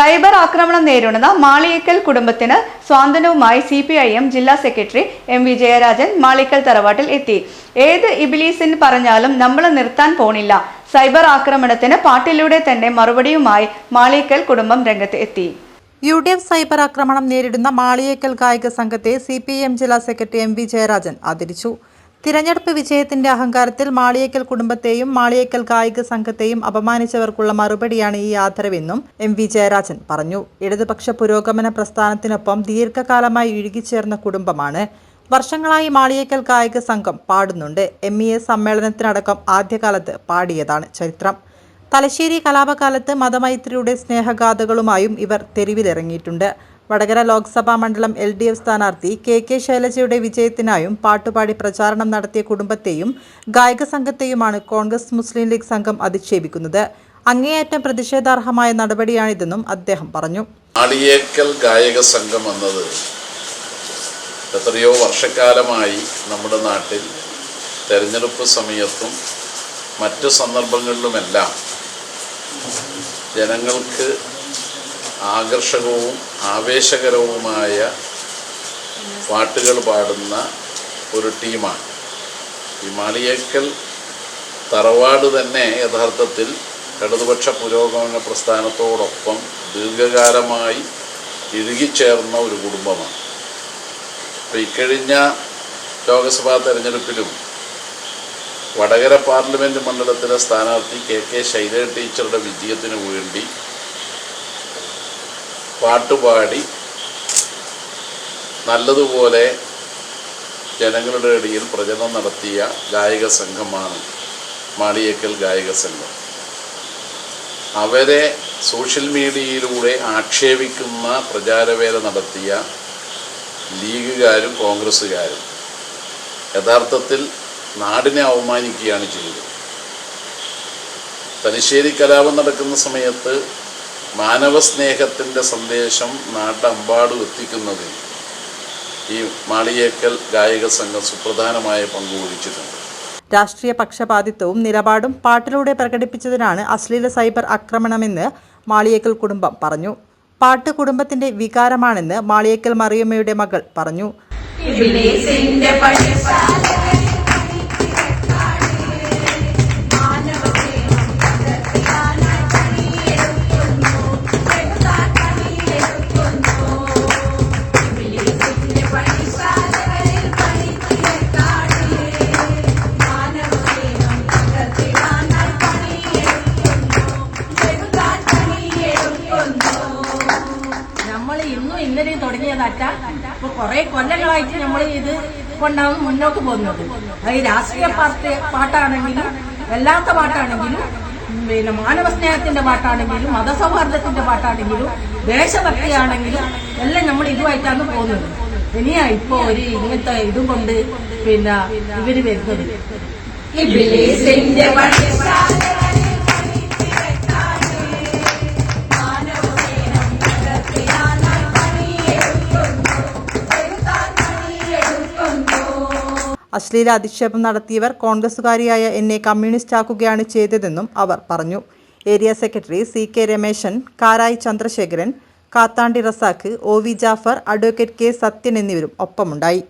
Cyber ആക്രമണം നേരിടുന്ന മാളിയേക്കൽ കുടുംബത്തിന് സ്വാന്തനവുമായി സി പി ഐ എം ജില്ലാ secretary M V Jayarajan Malikkal തറവാട്ടിൽ എത്തി. ഏത് ഇബിലീസിന് പറഞ്ഞാലും നമ്മൾ നിർത്താൻ പോണില്ല. സൈബർ ആക്രമണത്തിന് പാട്ടിലൂടെ തന്നെ മറുപടിയുമായി മാളിയേക്കൽ കുടുംബം രംഗത്ത് എത്തി. യു ഡി എഫ് സൈബർ ആക്രമണം നേരിടുന്ന മാളിയേക്കൽ കായിക സംഘത്തെ സി പി എം ജില്ലാ സെക്രട്ടറി എം വി ജയരാജൻ ആദരിച്ചു. തിരഞ്ഞെടുപ്പ് വിജയത്തിന്റെ അഹങ്കാരത്തിൽ മാളിയേക്കൽ കുടുംബത്തെയും മാളിയേക്കൽ കായിക സംഘത്തെയും അപമാനിച്ചവർക്കുള്ള മറുപടിയാണ് ഈ ആദരവെന്നും എം വി ജയരാജൻ പറഞ്ഞു. ഇടതുപക്ഷ പുരോഗമന പ്രസ്ഥാനത്തിനൊപ്പം ദീർഘകാലമായി ഇഴുകിച്ചേർന്ന കുടുംബമാണ്. വർഷങ്ങളായി മാളിയേക്കൽ കായിക സംഘം പാടുന്നുണ്ട്. എം ഇ എ സമ്മേളനത്തിനടക്കം ആദ്യകാലത്ത് പാടിയതാണ് ചരിത്രം. തലശ്ശേരി കലാപകാലത്ത് മതമൈത്രിയുടെ സ്നേഹഗാഥകളുമായും ഇവർ തെരുവിലിറങ്ങിയിട്ടുണ്ട്. വടകര ലോക്സഭാ മണ്ഡലം എൽ ഡി എഫ് സ്ഥാനാർത്ഥി കെ കെ ശൈലജയുടെ വിജയത്തിനായും പാട്ടുപാടി പ്രചാരണം നടത്തിയ കുടുംബത്തെയും ഗായക സംഘത്തെയുമാണ് കോൺഗ്രസ് മുസ്ലിം ലീഗ് സംഘം അധിക്ഷേപിക്കുന്നത്. അങ്ങേയറ്റം പ്രതിഷേധാർഹമായ നടപടിയാണിതെന്നും അദ്ദേഹം പറഞ്ഞു. ആളിയേക്കൽ ഗായക സംഘം എന്നത് എത്രയോ വർഷക്കാലമായി നമ്മുടെ നാട്ടിൽ തെരഞ്ഞെടുപ്പ് സമയത്തും മറ്റു സന്ദർഭങ്ങളിലുമെല്ലാം ജനങ്ങൾക്ക് ആകർഷകവും ആവേശകരവുമായ പാട്ടുകൾ പാടുന്ന ഒരു ടീമാണ്. ഈ മാളിയേക്കൽ തറവാട് തന്നെ യഥാർത്ഥത്തിൽ ഇടതുപക്ഷ പുരോഗമന പ്രസ്ഥാനത്തോടൊപ്പം ദീർഘകാലമായി ഇഴുകിച്ചേർന്ന ഒരു കുടുംബമാണ്. അപ്പോൾ ഇക്കഴിഞ്ഞ ലോക്സഭാ തെരഞ്ഞെടുപ്പിലും വടകര പാർലമെന്റ് മണ്ഡലത്തിലെ സ്ഥാനാർത്ഥി കെ കെ ശൈലജ ടീച്ചറുടെ വിജയത്തിന് വേണ്ടി പാട്ടുപാടി നല്ലതുപോലെ ജനങ്ങളുടെ ഇടയിൽ പ്രചരണം നടത്തിയ ഗായക സംഘമാണ് മാളിയേക്കൽ ഗായക സംഘം. അവരെ സോഷ്യൽ മീഡിയയിലൂടെ ആക്ഷേപിക്കുന്ന പ്രചാരവേല നടത്തിയ ലീഗുകാരും കോൺഗ്രസ്സുകാരും യഥാർത്ഥത്തിൽ നാടിനെ അവമാനിക്കുകയാണ് ചെയ്തത്. തലശ്ശേരി കലാപം നടക്കുന്ന സമയത്ത് മാനവസ്നേഹത്തിന്റെ സന്ദേശം നാട്ടമ്പാടും എത്തിക്കുന്നതിൽ ഈ മാളിയേക്കൽ ഗായക സംഘം സുപ്രധാനമായ പങ്കു വഹിച്ചിട്ടുണ്ട്. രാഷ്ട്രീയ പക്ഷപാതിത്വവും നിലപാടും പാട്ടിലൂടെ പ്രകടിപ്പിച്ചതിനാണ് അശ്ലീല സൈബർ ആക്രമണമെന്ന് മാളിയേക്കൽ കുടുംബം പറഞ്ഞു. പാട്ട് കുടുംബത്തിന്റെ വികാരമാണെന്ന് മാളിയേക്കൽ മറിയമ്മയുടെ മകൾ പറഞ്ഞു. ഇന്നും ഇന്നലെയും തുടങ്ങിയതല്ല ഇപ്പൊ കുറെ കൊല്ലങ്ങളായിട്ട് നമ്മൾ ഇത് കൊണ്ടാണ് മുന്നോട്ട് പോകുന്നത്. അത് രാഷ്ട്രീയ പാർട്ടി പാട്ടാണെങ്കിലും അല്ലാത്ത പാട്ടാണെങ്കിലും പിന്നെ മാനവ സ്നേഹത്തിന്റെ പാട്ടാണെങ്കിലും മതസൗഹാർദ്ദത്തിന്റെ പാട്ടാണെങ്കിലും ദേശഭക്തിയാണെങ്കിലും എല്ലാം നമ്മൾ ഇതുമായിട്ടാണ് പോകുന്നത്. ഇനിയാ ഇപ്പൊ ഒരു ഇങ്ങനത്തെ ഇതും കൊണ്ട് പിന്നെ ഇവർ വരുന്നത്. ഇബിലീസിന്റെ പണിശാലകളിൽ അശ്ലീല അധിക്ഷേപം നടത്തിയവർ കോൺഗ്രസുകാരിയായ എന്നെ കമ്മ്യൂണിസ്റ്റാക്കുകയാണ് ചെയ്തതെന്നും അവർ പറഞ്ഞു. Area secretary C K Rameshan Karayi Chandrasekharan Kathandi Razak O V Jafar advocate K Sathyan എന്നിവരും ഒപ്പമുണ്ടായി.